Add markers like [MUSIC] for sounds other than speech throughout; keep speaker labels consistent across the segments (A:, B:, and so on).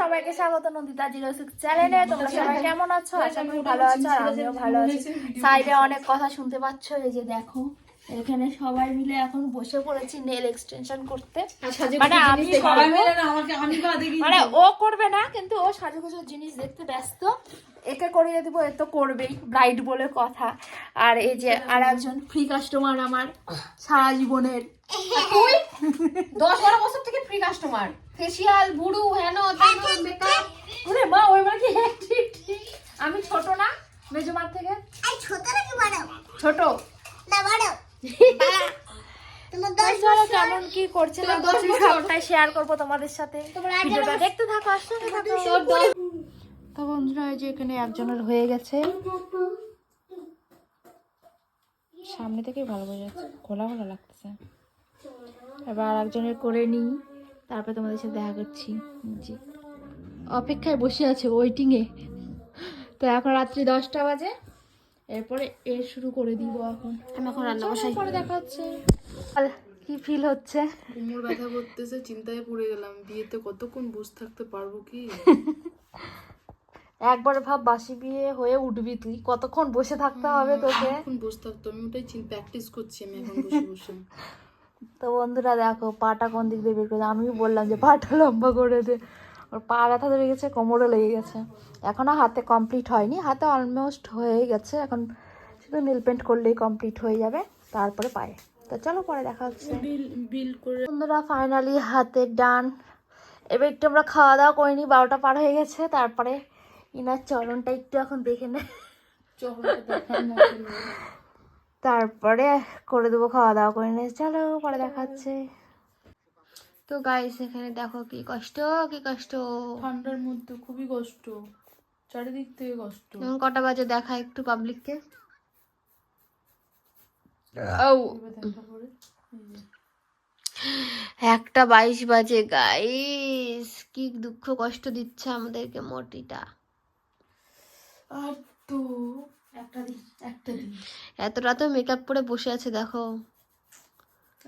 A: সবাইকে স্বাগত Nandita zero six চ্যানেলে। তোমরা সবাই কেমন আছো? আশা করি ভালো আছো আর আমিও ভালো আছি। সাইডে অনেক কথা শুনতে পাচ্ছ এই যে দেখো এখানে সবাই মিলে এখন বসে পড়েছি নেল এক্সটেনশন করতে। মানে আমি মানে ও করবে না কিন্তু ও সাজুগুজুর জিনিস দেখতে ব্যস্ত। একে করিয়ে দিব এ তো করবেই ব্রাইড বলে কথা। আর এই যে আর একজন ফ্রি কাস্টমার আমার সারা জীবনের।
B: দশ বারো বছর থেকে ফ্রি কাস্টমার ফেসিয়াল বুড়ু হেন
A: ওরে মা ওই মানে কি? ঠিক আমি ছোট না মেজমার থেকে।
C: ছোট নাকি বড়?
A: ছোট।
C: না বড়। দশ
A: চলো কেমন কি করছে না করছে সবটাই শেয়ার করব তোমাদের সাথে। ভিডিওটা দেখতে থাকো আসতে থাকো। তো বন্ধুরা এই যে এখানে একজনের হয়ে গেছে। সামনে থেকেই ভালো বোঝা যাচ্ছে। খোলা খোলা লাগতেছে। এবার আর একজনের করে নিই। তারপরে তোমাদের সাথে দেখা করছি। জি। অপেক্ষায় বসে আছে ওয়েটিংয়ে তো এখন রাত্রি দশটা বাজে। এরপরে এ শুরু করে দিব এখন।
B: আমি এখন রান্না বসাই।
A: পরে দেখা হচ্ছে। আর কি ফিল হচ্ছে?
D: কোমর ব্যথা করতেছে চিন্তায় পড়ে গেলাম। বিয়েতে কতক্ষণ বসে থাকতে পারব কি? [LAUGHS]
A: একবার ভাব বাসি বিয়ে হয়ে উঠবি তুই। কতক্ষণ বসে থাকতে হবে তোকে?
D: এখন বসে থাকতো আমি ওটাই প্র্যাকটিস করছি আমি এখন বসে বসে। [LAUGHS]
A: তো বন্ধুরা দেখো পাটা কোন দিক দিয়ে বের করে আমি বললাম যে পাটা লম্বা করে দে। ওর পা ব্যথা ধরে গেছে কোমরও লেগে গেছে। এখনও হাতে কমপ্লিট হয়নি হাতে অলমোস্ট হয়ে গেছে। এখন শুধু নীল পেন্ট করলেই কমপ্লিট হয়ে যাবে তারপরে পায়ে। তো চলো পরে দেখা হচ্ছে। বন্ধুরা ফাইনালি হাতের ডান এবার একটু আমরা খাওয়া দাওয়া করিনি বারোটা পার হয়ে গেছে তারপরে ইনার চরণটা একটু এখন দেখে নে। তারপরে করে দেবো খাওয়া দাওয়া করে নিয়ে। চলো পরে দেখাচ্ছে। তো গাইস এখানে দেখো কি কষ্ট কি কষ্ট।
D: ঠান্ডার মধ্যে খুবই কষ্ট। চারিদিক থেকে কষ্ট।
A: এখন কটা বাজে দেখা একটু পাবলিককে। একটা বাইশ বাজে গাইস কি দুঃখ কষ্ট দিচ্ছে আমাদেরকে মোটিটা।
D: আর তো একটা দিন একটা দিন
A: এত রাতেও মেকআপ করে বসে আছে দেখো।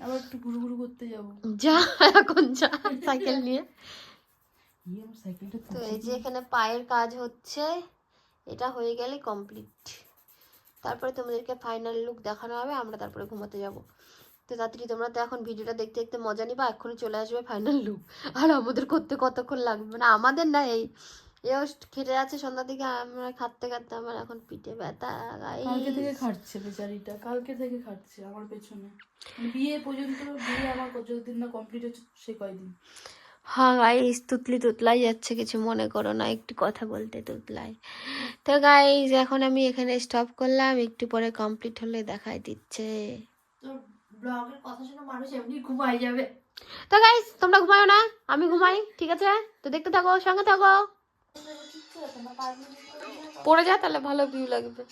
D: আবার একটু ঘুরু ঘুরু করতে যাব।
A: যা এখন যা সাইকেল নিয়ে।
D: সাইকেলটা
A: তো এই যে এখানে পায়ের কাজ হচ্ছে এটা হয়ে গেলে কমপ্লিট তারপরে তোমাদেরকে ফাইনাল লুক দেখানো হবে আমরা তারপরে ঘুমাতে যাব। তো তাড়াতাড়ি তোমরা তো এখন ভিডিওটা দেখতে দেখতে মজা নিবা এক্ষুনি চলে আসবে ফাইনাল লুক আর আমাদের করতে কতক্ষণ লাগবে? মানে আমাদের না এই এও খেটে আছে সন্ধ্যা থেকে আমরা খাটতে খাটতে আমার এখন পিঠে ব্যথা
D: কালকে থেকে খাটছে বেচারিটা কালকে থেকে খাটছে আমার পেছনে। মানে বিয়ে পর্যন্ত বিয়ে আমার যতদিন না কমপ্লিট হচ্ছে সে কয়দিন?
A: হ্যাঁ গাইস তুতলি তুতলাই যাচ্ছে কিছু মনে করো না একটু কথা বলতে তুতলাই। তো গাইস এখন আমি এখানে স্টপ করলাম একটু পরে কমপ্লিট হলে দেখাই দিচ্ছে।
D: ব্লগের কথা শুনে মানুষ এমনি ঘুমাই যাবে।
A: তো গাইস তোমরা ঘুমায়ো না আমি ঘুমাই ঠিক আছে? তো দেখতে থাকো সঙ্গে থাকো। পড়ে যা তাহলে ভালো ভিউ লাগবে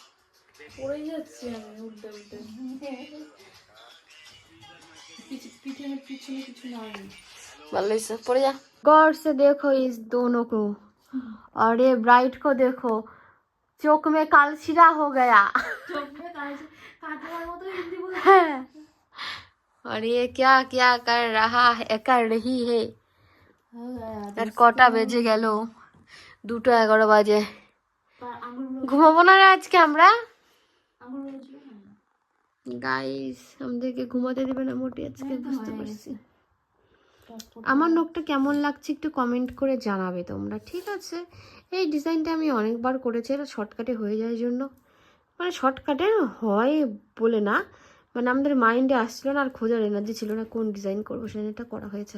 D: পড়ে যাচ্ছি আমি উল্টে উল্টে পিছ- পিছনে পিছনে কিছু নাই
A: ভালো से पड़ जा गौर से देखो इस दोनों को और ये ब्राइट को देखो चौक में कालशिरा हो गया है। और ये क्या क्या कर रहा है कर रही है আর কটা বেজে গেল দুটো এগারো বাজে। ঘুমাবো না রে আজকে আমরা? গাইস আমাদেরকে ঘুমাতে দেবে না মোটে আজকে বুঝতে পারছি। আমার নখটা কেমন লাগছে একটু কমেন্ট করে জানাবে তোমরা ঠিক আছে? এই ডিজাইনটা আমি অনেকবার করেছি এটা শর্টকাটে হয়ে যায় জন্য। মানে শর্টকাটে হয় বলে না মানে আমাদের মাইন্ডে আসছিল না আর খোঁজার এনার্জি ছিল না কোন ডিজাইন করব সেটা করা হয়েছে।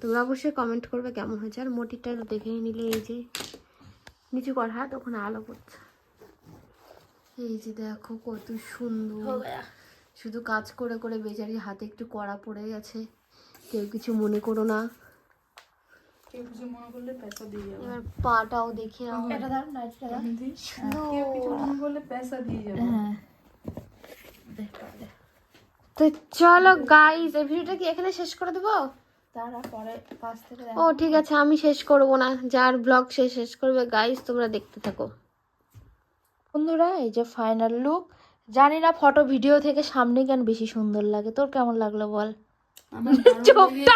A: তোমরা অবশ্যই কমেন্ট করবে কেমন হয়েছে আর মোটিটা দেখে নিলে এই যে। নিচু কর হাত ওখানে আলো পড়ছে। এই যে দেখো কত সুন্দর। শুধু কাজ করে করে বেচারি হাতে একটু কড়া পড়ে গেছে। কেউ কিছু মনে করো না।
D: মনে
A: এবার পাটাও দেখে
D: মনে
A: তো চলো গাইজ এই ভিডিওটা কি এখানে শেষ করে দেবো?
D: তারা পরে পাশ থেকে
A: ও ঠিক আছে আমি শেষ করব না। যার ব্লগ সে শেষ করবে গাইস তোমরা দেখতে থাকো। বন্ধুরা এই যে ফাইনাল লুক জানি না ফটো ভিডিও থেকে সামনে কেন বেশি সুন্দর লাগে। তোর কেমন লাগল বল? [LAUGHS]
D: চোখটা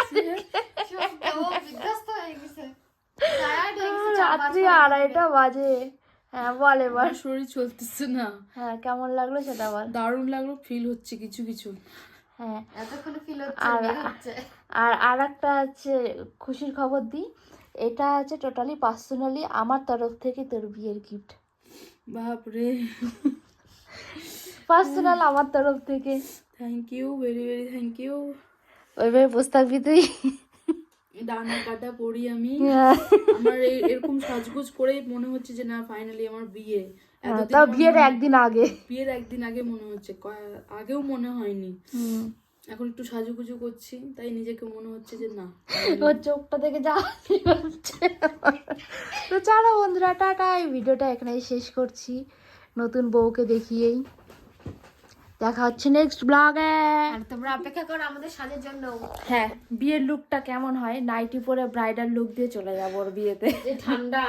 A: রাত্রি আড়াইটা বাজে। হ্যাঁ বল এবার।
D: শরীর চলতেছে না।
A: হ্যাঁ কেমন লাগল সেটা বল।
D: দারুণ লাগল ফিল হচ্ছে কিছু কিছু।
A: হ্যাঁ। আর আর আর একটা হচ্ছে খুশির খবর দিই। এটা আছে টোটালি পার্সোনালি আমার তরফ থেকে তোর বিয়ের গিফট
D: বাপরে।
A: পার্সোনাল আমার তরফ থেকে।
D: Thank you very very thank you
A: ওইভাবে বসে থাকবি তুই।
D: ডানা কাটা পড়ি আমি।
A: হ্যাঁ।
D: আমার এই- এরকম সাজগুজ করেই মনে হচ্ছে যে না ফাইনালি আমার বিয়ে।
A: তাও বিয়ের একদিন আগে।
D: বিয়ের একদিন আগে মনে হচ্ছে আগেও মনে হয়নি। এখন একটু সাজুগুজু করছি তাই নিজেকে মনে হচ্ছে যে না।
A: ওর চোখটা থেকে যা তো চলো বন্ধুরা টাটা এই ভিডিওটা এখানেই শেষ করছি। নতুন বউকে দেখিয়েই। দেখা হচ্ছে নেক্সট ব্লগে
B: আর তোমরা অপেক্ষা করো আমাদের সাজের জন্য।
A: হ্যাঁ বিয়ের লুকটা কেমন হয়? নাইটি পরে ব্রাইডাল লুক দিয়ে চলে যাব ওর বিয়েতে।
B: ঠান্ডা।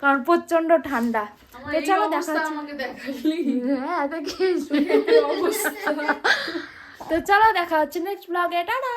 A: কারণ প্রচণ্ড ঠান্ডা। চলো দেখা হচ্ছে
D: আমাকে দেখালি।
A: হ্যাঁ তো চলো দেখা হচ্ছে নেক্সট ব্লগে টাটা